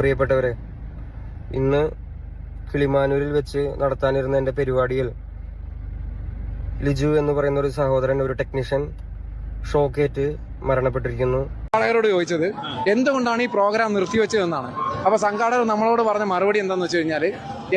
പ്രിയപ്പെട്ടവരെ ഇന്ന് കിളിമാനൂരിൽ വെച്ച് നടത്താനിരുന്ന എന്റെ പരിപാടിയിൽ ലിജു എന്ന് പറയുന്ന ഒരു സഹോദരൻ ഒരു ടെക്നീഷ്യൻ ഷോക്കേറ്റ് മരണപ്പെട്ടിരിക്കുന്നു. സംഘാടകരോട് ചോദിച്ചത് എന്തുകൊണ്ടാണ് ഈ പ്രോഗ്രാം നിർത്തിവെച്ചതെന്നാണ്? അപ്പൊ സംഘാടകർ നമ്മളോട് പറഞ്ഞ മറുപടി എന്താന്ന് വെച്ച് കഴിഞ്ഞാൽ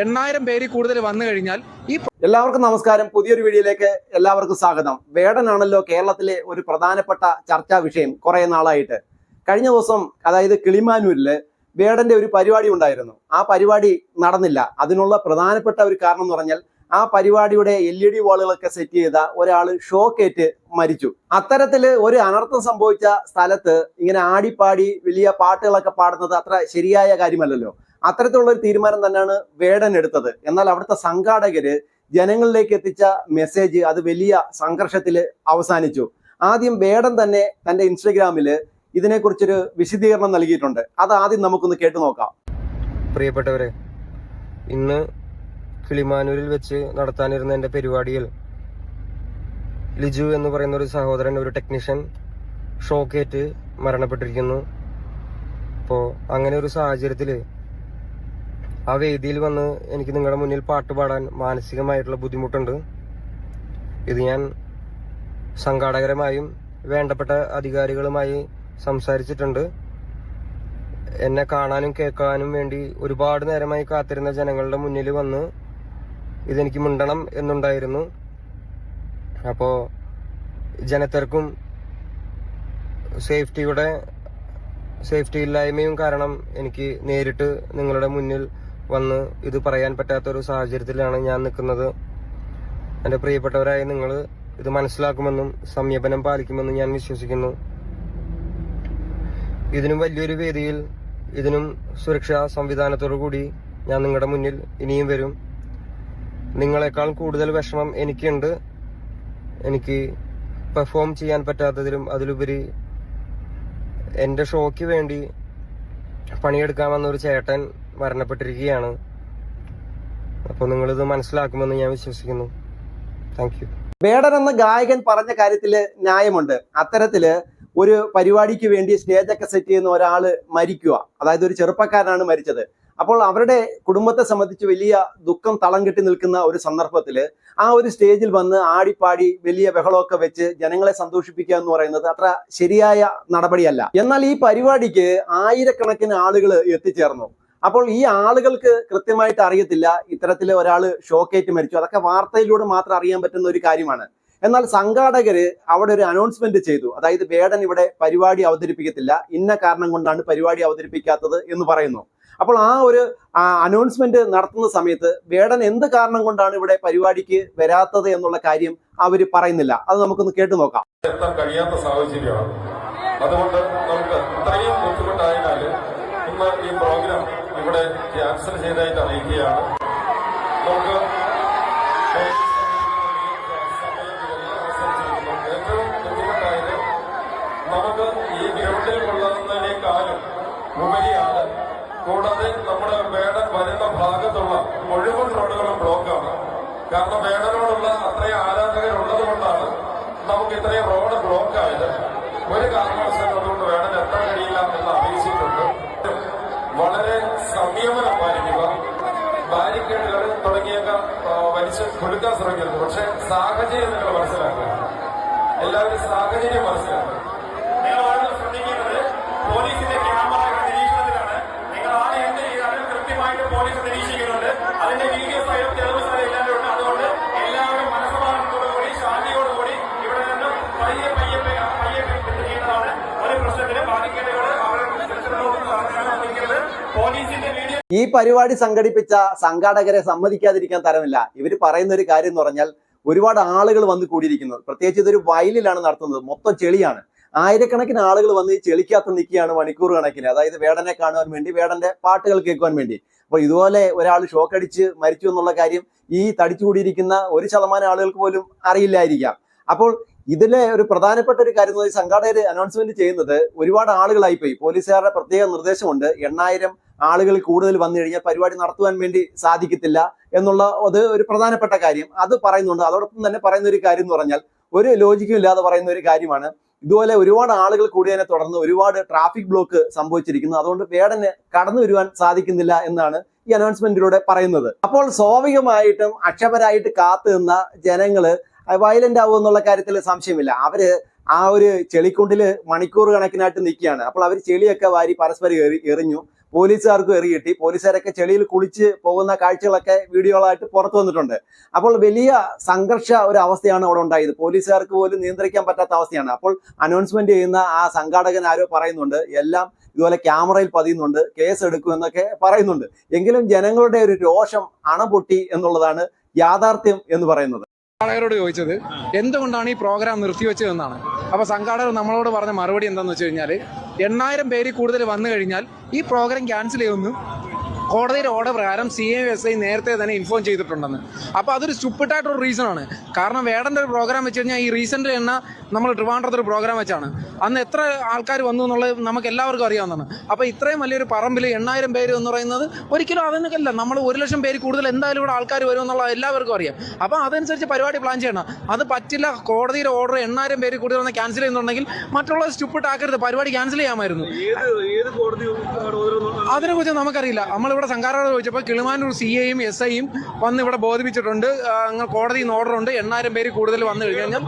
എണ്ണായിരം പേര് കൂടുതൽ വന്നു കഴിഞ്ഞാൽ ഈ എല്ലാവർക്കും നമസ്കാരം. പുതിയൊരു വീഡിയോയിലേക്ക് എല്ലാവർക്കും സ്വാഗതം. വേടനാണല്ലോ കേരളത്തിലെ ഒരു പ്രധാനപ്പെട്ട ചർച്ചാ വിഷയം കുറെ നാളായിട്ട്. കഴിഞ്ഞ ദിവസം അതായത് കിളിമാനൂരിൽ വേടന്റെ ഒരു പരിപാടി ഉണ്ടായിരുന്നു. ആ പരിപാടി നടന്നില്ല. അതിനുള്ള പ്രധാനപ്പെട്ട ഒരു കാരണം എന്ന് പറഞ്ഞാൽ ആ പരിപാടിയുടെ എൽ ഇ ഡി വാളുകളൊക്കെ സെറ്റ് ചെയ്ത ഒരാൾ ഷോക്കേറ്റ് മരിച്ചു. അത്തരത്തിൽ ഒരു അനർത്ഥം സംഭവിച്ച സ്ഥലത്ത് ഇങ്ങനെ ആടിപ്പാടി വലിയ പാട്ടുകളൊക്കെ പാടുന്നത് അത്ര ശരിയായ കാര്യമല്ലല്ലോ. അത്തരത്തിലുള്ള ഒരു തീരുമാനം തന്നെയാണ് വേടൻ എടുത്തത്. എന്നാൽ അവിടുത്തെ സംഘാടകര് ജനങ്ങളിലേക്ക് എത്തിച്ച മെസ്സേജ് അത് വലിയ സംഘർഷത്തിൽ അവസാനിച്ചു. ആദ്യം വേടൻ തന്നെ തന്റെ ഇൻസ്റ്റഗ്രാമിൽ ഇതിനെക്കുറിച്ചൊരു വിശദീകരണം നൽകിയിട്ടുണ്ട്. അത് ആദ്യം നമുക്കൊന്ന് കേട്ടു നോക്കാം. പ്രിയപ്പെട്ടവരെ ഇന്ന് കിളിമാനൂരിൽ വെച്ച് നടത്താനിരുന്ന എന്റെ പരിപാടിയിൽ ലിജു എന്ന് പറയുന്ന ഒരു സഹോദരൻ ഒരു ടെക്നീഷ്യൻ ഷോക്കേറ്റ് മരണപ്പെട്ടിരിക്കുന്നു. അപ്പോൾ അങ്ങനെ ഒരു സാഹചര്യത്തിൽ ആ വേദിയിൽ വന്ന് എനിക്ക് നിങ്ങളുടെ മുന്നിൽ പാട്ട് പാടാൻ മാനസികമായിട്ടുള്ള ബുദ്ധിമുട്ടുണ്ട്. ഇത് ഞാൻ സംഘാടകരമായും വേണ്ടപ്പെട്ട അധികാരികളുമായി സംസാരിച്ചിട്ടുണ്ട്. എന്നെ കാണാനും കേൾക്കാനും വേണ്ടി ഒരുപാട് നേരമായി കാത്തിരുന്ന ജനങ്ങളുടെ മുന്നിൽ വന്ന് ഇതെനിക്ക് മിണ്ടണം എന്നുണ്ടായിരുന്നു. അപ്പോൾ ജനത്തിരക്കും സേഫ്റ്റിയുടെ സേഫ്റ്റി ഇല്ലായ്മയും കാരണം എനിക്ക് നേരിട്ട് നിങ്ങളുടെ മുന്നിൽ വന്ന് ഇത് പറയാൻ പറ്റാത്തൊരു സാഹചര്യത്തിലാണ് ഞാൻ നിൽക്കുന്നത്. എന്റെ പ്രിയപ്പെട്ടവരായ നിങ്ങൾ ഇത് മനസ്സിലാക്കുമെന്നും സംയമനം പാലിക്കുമെന്നും ഞാൻ വിശ്വസിക്കുന്നു. ഇതിനും വലിയൊരു വേദിയിൽ ഇതിനും സുരക്ഷാ സംവിധാനത്തോടു കൂടി ഞാൻ നിങ്ങളുടെ മുന്നിൽ ഇനിയും വരും. നിങ്ങളെക്കാൾ കൂടുതൽ വിഷമം എനിക്കുണ്ട്. എനിക്ക് പെർഫോം ചെയ്യാൻ പറ്റാത്തതിലും അതിലുപരി എന്റെ ഷോയ്ക്ക് വേണ്ടി പണിയെടുക്കാൻ വന്ന ഒരു ചേട്ടൻ മരണപ്പെട്ടിരിക്കുകയാണ്. അപ്പോൾ നിങ്ങളിത് മനസ്സിലാക്കുമെന്ന് ഞാൻ വിശ്വസിക്കുന്നു. താങ്ക് യു വേടൻ എന്ന ഗായകൻ പറഞ്ഞ കാര്യത്തിൽ ന്യായമുണ്ട്. അത്തരത്തിൽ ഒരു പരിപാടിക്ക് വേണ്ടി സ്റ്റേജൊക്കെ സെറ്റ് ചെയ്യുന്ന ഒരാൾ മരിക്കുക. അതായത് ഒരു ചെറുപ്പക്കാരനാണ് മരിച്ചത്. അപ്പോൾ അവരുടെ കുടുംബത്തെ സംബന്ധിച്ച് വലിയ ദുഃഖം തളം കെട്ടി നിൽക്കുന്ന ഒരു സന്ദർഭത്തിൽ ആ ഒരു സ്റ്റേജിൽ വന്ന് ആടിപ്പാടി വലിയ ബഹളമൊക്കെ വെച്ച് ജനങ്ങളെ സന്തോഷിപ്പിക്കുക എന്ന് പറയുന്നത് അത്ര ശരിയായ നടപടിയല്ല. എന്നാൽ ഈ പരിപാടിക്ക് ആയിരക്കണക്കിന് ആളുകൾ എത്തിച്ചേർന്നു. അപ്പോൾ ഈ ആളുകൾക്ക് കൃത്യമായിട്ട് അറിയത്തില്ല ഇത്തരത്തിൽ ഒരാൾ ഷോക്കേറ്റ് മരിച്ചു. അതൊക്കെ വാർത്തയിലൂടെ മാത്രം അറിയാൻ പറ്റുന്ന ഒരു കാര്യമാണ്. എന്നാൽ സംഘാടകര് അവിടെ ഒരു അനൗൺസ്മെന്റ് ചെയ്തു. അതായത് വേടൻ ഇവിടെ പരിപാടി അവതരിപ്പിക്കത്തില്ല. ഇന്ന കാരണം കൊണ്ടാണ് പരിപാടി അവതരിപ്പിക്കാത്തത് എന്ന് പറയുന്നു. അപ്പോൾ ആ ഒരു അനൗൺസ്മെന്റ് നടത്തുന്ന സമയത്ത് വേടൻ എന്ത് കാരണം കൊണ്ടാണ് ഇവിടെ പരിപാടിക്ക് വരാത്തത് എന്നുള്ള കാര്യം അവർ പറയുന്നില്ല. അത് നമുക്കൊന്ന് കേട്ടു നോക്കാം. എത്താൻ കഴിയാത്ത സാഹചര്യമാണ്. അതുകൊണ്ട് നമുക്ക് ഇത്രയും ബുദ്ധിമുട്ടായതിനാൽ ഇന്ന് ഈ പ്രോഗ്രാം ഇവിടെ ക്യാൻസൽ ചെയ്തതായിട്ട് അറിയിക്കുകയാണ്. നമുക്ക് ഉപരിയാണ്. കൂടാതെ നമ്മുടെ വേടൻ വരുന്ന ഭാഗത്തുള്ള മുഴുവൻ റോഡുകളും ബ്ലോക്കാണ്. കാരണം വേടനോടുള്ള അത്രയും ആരാധകരുള്ളത് കൊണ്ടാണ് നമുക്ക് ഇത്രയും റോഡ് ബ്ലോക്കായത്. ഒരു കാരണവശാലും അതുകൊണ്ട് വേടൻ എത്താൻ കഴിയില്ല എന്ന് അറിയിച്ചിട്ടുണ്ട്. വളരെ സംയമനം പാലിക്കുക ബാരിക്കേഡുകൾ തുടങ്ങിയൊക്കെ വലിച്ച് കൊടുക്കാൻ ശ്രമിക്കരുത്. പക്ഷെ സാഹചര്യം നിങ്ങൾ മനസ്സിലാക്കുക. എല്ലാവരും സാഹചര്യം മനസ്സിലാക്കുക. നിങ്ങൾ വളരെ ശ്രദ്ധിക്കേണ്ടത് പോലീസിന്റെ അതുകൊണ്ട് എല്ലാവരും ഇവിടെ നിന്നും പോലീസിന്റെ വീഡിയോ. ഈ പരിപാടി സംഘടിപ്പിച്ച സംഘാടകരെ സമ്മതിക്കാതിരിക്കാൻ തരമില്ല. ഇവർ പറയുന്ന ഒരു കാര്യം എന്ന് പറഞ്ഞാൽ ഒരുപാട് ആളുകൾ വന്ന് കൂടിയിരിക്കുന്നത് പ്രത്യേകിച്ച് ഇതൊരു വയലിലാണ് നടത്തുന്നത്. മൊത്തം ചെളിയാണ്. ആയിരക്കണക്കിന് ആളുകൾ വന്ന് ഈ ചെളിക്കകത്ത് നിൽക്കുകയാണ് മണിക്കൂർ കണക്കിന്. അതായത് വേടനെ കാണുവാൻ വേണ്ടി വേടന്റെ പാട്ടുകൾ കേൾക്കുവാൻ വേണ്ടി. അപ്പോൾ ഇതുപോലെ ഒരാൾ ഷോക്ക് അടിച്ച് മരിച്ചു എന്നുള്ള കാര്യം ഈ തടിച്ചു കൂടിയിരിക്കുന്ന ഒരു ശതമാനം ആളുകൾക്ക് പോലും അറിയില്ലായിരിക്കാം. അപ്പോൾ ഇതിലെ ഒരു പ്രധാനപ്പെട്ട ഒരു കാര്യം എന്ന് സംഘാടകർ അനൗൺസ്മെന്റ് ചെയ്യുന്നത് ഒരുപാട് ആളുകളായി പോയി പോലീസുകാരുടെ പ്രത്യേക നിർദ്ദേശമുണ്ട്. എണ്ണായിരം ആളുകൾ കൂടുതൽ വന്നു കഴിഞ്ഞാൽ പരിപാടി നടത്തുവാൻ വേണ്ടി സാധിക്കത്തില്ല എന്നുള്ള അത് ഒരു പ്രധാനപ്പെട്ട കാര്യം. അത് പറയുന്നുണ്ട്. അതോടൊപ്പം തന്നെ പറയുന്ന ഒരു കാര്യം എന്ന് പറഞ്ഞാൽ ഒരു ലോജിക്കും ഇല്ലാതെ പറയുന്ന ഒരു കാര്യമാണ്. ഇതുപോലെ ഒരുപാട് ആളുകൾ കൂടിയതിനെ തുടർന്ന് ഒരുപാട് ട്രാഫിക് ബ്ലോക്ക് സംഭവിച്ചിരിക്കുന്നു. അതുകൊണ്ട് പേടന് കടന്നു വരുവാൻ സാധിക്കുന്നില്ല എന്നാണ് ഈ അനൗൺസ്മെന്റിലൂടെ പറയുന്നത്. അപ്പോൾ സ്വാഭാവികമായിട്ടും അക്ഷമരായിട്ട് കാത്തു നിന്ന ജനങ്ങൾ വയലന്റ് ആവും എന്നുള്ള കാര്യത്തിൽ സംശയമില്ല. അവർ ആ ഒരു ചെളിക്കുണ്ടിൽ മണിക്കൂർ കണക്കിനായിട്ട് നിൽക്കുകയാണ്. അപ്പോൾ അവർ ചെളിയൊക്കെ വാരി പരസ്പരം എറി എറിഞ്ഞു. പോലീസുകാർക്കും എറി കിട്ടി പോലീസുകാരൊക്കെ ചെളിയിൽ കുളിച്ച് പോകുന്ന കാഴ്ചകളൊക്കെ വീഡിയോകളായിട്ട് പുറത്തു വന്നിട്ടുണ്ട്. അപ്പോൾ വലിയ സംഘർഷ ഒരു അവസ്ഥയാണ് അവിടെ ഉണ്ടായത്. പോലീസുകാർക്ക് പോലും നിയന്ത്രിക്കാൻ പറ്റാത്ത അവസ്ഥയാണ്. അപ്പോൾ അനൗൺസ്മെന്റ് ചെയ്യുന്ന ആ സംഘാടകൻ ആരോ പറയുന്നുണ്ട്. എല്ലാം ഇതുപോലെ ക്യാമറയിൽ പതിയുന്നുണ്ട്. കേസ് എടുക്കുമെന്നൊക്കെ പറയുന്നുണ്ട്. എങ്കിലും ജനങ്ങളുടെ ഒരു രോഷം അണപൊട്ടി എന്നുള്ളതാണ് യാഥാർത്ഥ്യം എന്ന് പറയുന്നത്. സംഘാടകരോട് ചോദിച്ചത് എന്തുകൊണ്ടാണ് ഈ പ്രോഗ്രാം നിർത്തിവെച്ചതെന്നാണ്? അപ്പോൾ സംഘാടകർ നമ്മളോട് പറഞ്ഞ മറുപടി എന്താണെന്ന് വെച്ച് കഴിഞ്ഞാൽ എണ്ണായിരം പേര് കൂടുതൽ വന്നു കഴിഞ്ഞാൽ ഈ പ്രോഗ്രാം ക്യാൻസൽ ചെയ്യുമെന്ന് കോടതിയുടെ ഓർഡർ പ്രകാരം സി എം എസ് ഐ നേരത്തെ തന്നെ ഇൻഫോം ചെയ്തിട്ടുണ്ടെന്ന്. അപ്പോൾ അതൊരു സ്റ്റുപ്പിട്ടായിട്ടൊരു റീസൺ ആണ്. കാരണം വേടന്റെ ഒരു പ്രോഗ്രാം വെച്ച് കഴിഞ്ഞാൽ ഈ റീസെന്റ് എണ്ണ നമ്മൾ ട്രിവാൻഡ്രത്ത് ഒരു പ്രോഗ്രാം വെച്ചാണ്. അന്ന് എത്ര ആൾക്കാർ വന്നു എന്നുള്ളത് നമുക്ക് എല്ലാവർക്കും അറിയാവുന്നതാണ്. അപ്പോൾ ഇത്രയും വലിയൊരു പറമ്പിൽ എണ്ണായിരം പേര് എന്ന് പറയുന്നത് ഒരിക്കലും അതിനൊക്കെയല്ല നമ്മൾ ഒരു ലക്ഷം പേര് കൂടുതൽ എന്തായാലും ഇവിടെ ആൾക്കാർ വരും എന്നുള്ളത് എല്ലാവർക്കും അറിയാം. അപ്പോൾ അതനുസരിച്ച് പരിപാടി പ്ലാൻ ചെയ്യണം. അത് പറ്റില്ല കോടതിയുടെ ഓർഡർ എണ്ണായിരം പേര് കൂടുതൽ വന്ന് ക്യാൻസൽ ചെയ്യുന്നുണ്ടെങ്കിൽ മറ്റുള്ള സ്റ്റുപ്പിട്ട് ആക്കരുത്. പരിപാടി ക്യാൻസൽ ചെയ്യാമായിരുന്നു. അതിനെക്കുറിച്ച് നമുക്കറിയില്ല. നമ്മളിവിടെ സംഘാടകരോട് ചോദിച്ചപ്പോൾ കിളിമാനൂർ സി എയും എസ് ഐയും വന്ന് ഇവിടെ ബോധിപ്പിച്ചിട്ടുണ്ട്. അങ്ങ് കോടതി കോടതിയിൽ നിന്ന് ഓർഡർ ഉണ്ട്. എണ്ണായിരം പേര് കൂടുതൽ വന്നു കഴിഞ്ഞാൽ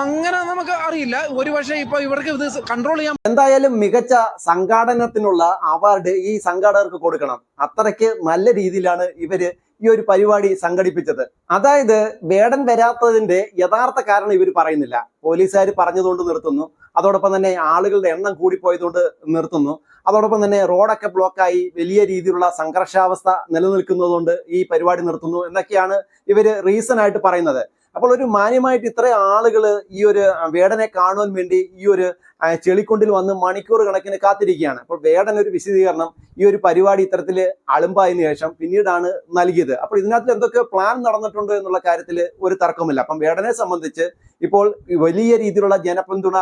അങ്ങനെ നമുക്ക് അറിയില്ല. ഒരു പക്ഷേ ഇപ്പൊ ഇവർക്ക് ഇത് കൺട്രോൾ ചെയ്യാൻ എന്തായാലും മികച്ച സംഘാടനത്തിനുള്ള അവാർഡ് ഈ സംഘാടകർക്ക് കൊടുക്കണം. അത്രയ്ക്ക് നല്ല രീതിയിലാണ് ഇവർ ഈ ഒരു പരിപാടി സംഘടിപ്പിച്ചത്. അതായത് വേടൻ വരാത്തതിന്റെ യഥാർത്ഥ കാരണം ഇവർ പറയുന്നില്ല. പോലീസുകാർ പറഞ്ഞതുകൊണ്ട് നിർത്തുന്നു. അതോടൊപ്പം തന്നെ ആളുകളുടെ എണ്ണം കൂടിപ്പോയതുകൊണ്ട് നിർത്തുന്നു. അതോടൊപ്പം തന്നെ റോഡൊക്കെ ബ്ലോക്കായി വലിയ രീതിയിലുള്ള സംഘർഷാവസ്ഥ നിലനിൽക്കുന്നതുകൊണ്ട് ഈ പരിപാടി നിർത്തുന്നു എന്നൊക്കെയാണ് ഇവർ റീസൺ ആയിട്ട് പറയുന്നത്. അപ്പോൾ ഒരു മാന്യമായിട്ട് ഇത്രയും ആളുകൾ ഈ ഒരു വേടനെ കാണുവാൻ വേണ്ടി ഈ ഒരു ചെളിക്കുണ്ടിൽ വന്ന് മണിക്കൂർ കണക്കിന് കാത്തിരിക്കുകയാണ്. അപ്പോൾ വേടൻ ഒരു വിശദീകരണം ഈ ഒരു പരിപാടി ഇത്തരത്തിൽ അളുമ്പായതിനു ശേഷം പിന്നീടാണ് നൽകിയത്. അപ്പോൾ ഇതിനകത്ത് എന്തൊക്കെ പ്ലാൻ നടന്നിട്ടുണ്ട് എന്നുള്ള കാര്യത്തിൽ ഒരു തർക്കമില്ല അപ്പം വേടനെ സംബന്ധിച്ച് ഇപ്പോൾ വലിയ രീതിയിലുള്ള ജനപിന്തുണ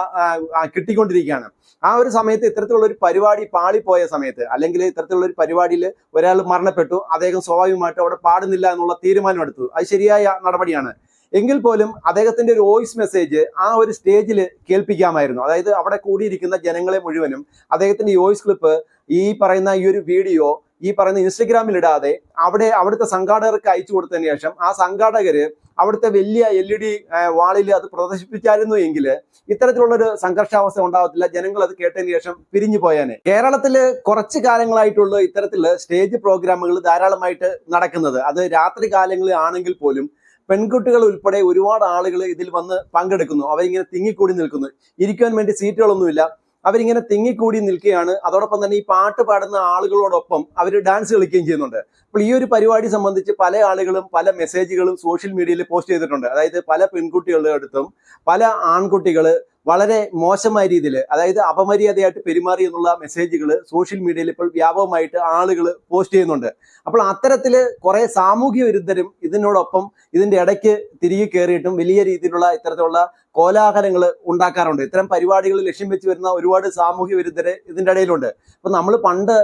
കിട്ടിക്കൊണ്ടിരിക്കുകയാണ്. ആ ഒരു സമയത്ത് ഇത്തരത്തിലുള്ള ഒരു പരിപാടി പാളിപ്പോയ സമയത്ത് അല്ലെങ്കിൽ ഇത്തരത്തിലുള്ള ഒരു പരിപാടിയിൽ ഒരാൾ മരണപ്പെട്ടു അദ്ദേഹം സ്വാഭാവികമായിട്ട് അവിടെ പാടുന്നില്ല എന്നുള്ള തീരുമാനമെടുത്തു. അത് ശരിയായ നടപടിയാണ്. എങ്കിൽ പോലും അദ്ദേഹത്തിന്റെ ഒരു വോയിസ് മെസ്സേജ് ആ ഒരു സ്റ്റേജിൽ കേൾപ്പിക്കാമായിരുന്നു. അതായത് അവിടെ കൂടിയിരിക്കുന്ന ജനങ്ങളെ മുഴുവനും അദ്ദേഹത്തിന്റെ വോയിസ് ക്ലിപ്പ് ഈ പറയുന്ന ഈ ഒരു വീഡിയോ ഈ പറയുന്ന ഇൻസ്റ്റഗ്രാമിൽ ഇടാതെ അവിടെ അവിടുത്തെ സംഘാടകർക്ക് അയച്ചു കൊടുത്തതിന് ശേഷം ആ സംഘാടകര് അവിടുത്തെ വലിയ എൽ ഇ ഡി വാളിൽ അത് പ്രദർശിപ്പിച്ചായിരുന്നു എങ്കിൽ ഇത്തരത്തിലുള്ളൊരു സംഘർഷാവസ്ഥ ഉണ്ടാകത്തില്ല ജനങ്ങൾ അത് കേട്ടതിന് ശേഷം പിരിഞ്ഞു പോയാനെ. കേരളത്തിൽ കുറച്ച് കാലങ്ങളായിട്ടുള്ള ഇത്തരത്തിലുള്ള സ്റ്റേജ് പ്രോഗ്രാമുകൾ ധാരാളമായിട്ട് നടക്കുന്നത്. അത് രാത്രി കാലങ്ങളിൽ ആണെങ്കിൽ പോലും പെൺകുട്ടികൾ ഉൾപ്പെടെ ഒരുപാട് ആളുകൾ ഇതിൽ വന്ന് പങ്കെടുക്കുന്നു. അവരിങ്ങനെ തിങ്ങിക്കൂടി നിൽക്കുന്നു. ഇരിക്കാൻ വേണ്ടി സീറ്റുകളൊന്നുമില്ല. അവരിങ്ങനെ തിങ്ങിക്കൂടി നിൽക്കുകയാണ്. അതോടൊപ്പം തന്നെ ഈ പാട്ട് പാടുന്ന ആളുകളോടൊപ്പം അവർ ഡാൻസ് കളിക്കുകയും ചെയ്യുന്നുണ്ട്. അപ്പോൾ ഈ ഒരു പരിപാടി സംബന്ധിച്ച് പല ആളുകളും പല മെസ്സേജുകളും സോഷ്യൽ മീഡിയയിൽ പോസ്റ്റ് ചെയ്തിട്ടുണ്ട്. അതായത് പല പെൺകുട്ടികളുടെ അടുത്തും പല ആൺകുട്ടികൾ വളരെ മോശമായ രീതിയിൽ അതായത് അപമര്യാദയായിട്ട് പെരുമാറി എന്നുള്ള മെസ്സേജുകൾ സോഷ്യൽ മീഡിയയിൽ ഇപ്പോൾ വ്യാപകമായിട്ട് ആളുകൾ പോസ്റ്റ് ചെയ്യുന്നുണ്ട്. അപ്പോൾ അത്തരത്തിൽ കുറെ സാമൂഹ്യ വിരുദ്ധരും ഇതിനോടൊപ്പം ഇതിന്റെ ഇടയ്ക്ക് തിരികെ കയറിയിട്ടും വലിയ രീതിയിലുള്ള ഇത്തരത്തിലുള്ള കോലാഹലങ്ങൾ ഉണ്ടാക്കാറുണ്ട്. ഇത്തരം പരിപാടികൾ ലക്ഷ്യം വെച്ച് വരുന്ന ഒരുപാട് സാമൂഹ്യ വിരുദ്ധരെ ഇതിന്റെ ഇടയിലുണ്ട്. അപ്പൊ നമ്മൾ പണ്ട്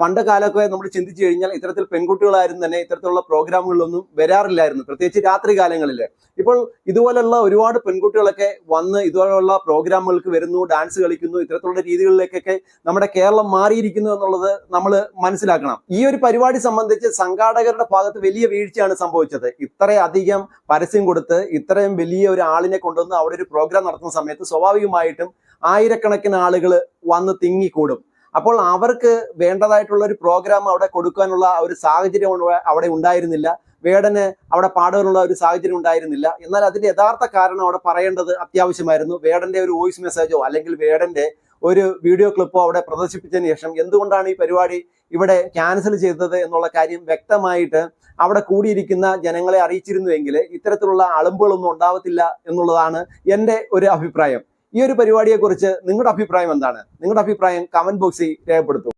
പണ്ട് കാലമൊക്കെ നമ്മൾ ചിന്തിച്ചു കഴിഞ്ഞാൽ ഇത്തരത്തിൽ പെൺകുട്ടികളായിരുന്നു തന്നെ ഇത്തരത്തിലുള്ള പ്രോഗ്രാമുകളിലൊന്നും വരാറില്ലായിരുന്നു. പ്രത്യേകിച്ച് രാത്രി കാലങ്ങളിൽ. ഇപ്പോൾ ഇതുപോലുള്ള ഒരുപാട് പെൺകുട്ടികളൊക്കെ വന്ന് ഇതുപോലുള്ള പ്രോഗ്രാമുകൾക്ക് വരുന്നു ഡാൻസ് കളിക്കുന്നു ഇത്തരത്തിലുള്ള രീതികളിലേക്കൊക്കെ നമ്മുടെ കേരളം മാറിയിരിക്കുന്നു എന്നുള്ളത് നമ്മൾ മനസ്സിലാക്കണം. ഈ ഒരു പരിപാടി സംബന്ധിച്ച് സംഘാടകരുടെ ഭാഗത്ത് വലിയ വീഴ്ചയാണ് സംഭവിച്ചത്. ഇത്രയധികം പരസ്യം കൊടുത്ത് ഇത്രയും വലിയ ഒരു ആളിനെ കൊണ്ടുവന്ന് അവിടെ ഒരു പ്രോഗ്രാം നടത്തുന്ന സമയത്ത് സ്വാഭാവികമായിട്ടും ആയിരക്കണക്കിന് ആളുകൾ വന്ന് തിങ്ങിക്കൂടും. അപ്പോൾ അവർക്ക് വേണ്ടതായിട്ടുള്ള ഒരു പ്രോഗ്രാം അവിടെ കൊടുക്കാനുള്ള ഒരു സാഹചര്യം അവിടെ ഉണ്ടായിരുന്നില്ല. വേടന് അവിടെ പാടാനുള്ള ഒരു സാഹചര്യം ഉണ്ടായിരുന്നില്ല. എന്നാൽ അതിന്റെ യഥാർത്ഥ കാരണം അവിടെ പറയേണ്ടത് അത്യാവശ്യമായിരുന്നു. വേടന്റെ ഒരു വോയിസ് മെസ്സേജോ അല്ലെങ്കിൽ വേടന്റെ ഒരു വീഡിയോ ക്ലിപ്പോ അവിടെ പ്രദർശിപ്പിച്ചതിന് ശേഷം എന്തുകൊണ്ടാണ് ഈ പരിപാടി ഇവിടെ ക്യാൻസൽ ചെയ്തത് എന്നുള്ള കാര്യം വ്യക്തമായിട്ട് അവിടെ കൂടിയിരിക്കുന്ന ജനങ്ങളെ അറിയിച്ചിരുന്നുവെങ്കിൽ ഇത്തരത്തിലുള്ള അളുമ്പുകളൊന്നും ഉണ്ടാവത്തില്ല എന്നുള്ളതാണ് എന്റെ ഒരു അഭിപ്രായം. ഈ ഒരു പരിപാടിയെക്കുറിച്ച് നിങ്ങളുടെ അഭിപ്രായം എന്താണ്? നിങ്ങളുടെ അഭിപ്രായം കമന്റ് ബോക്സിൽ രേഖപ്പെടുത്തും.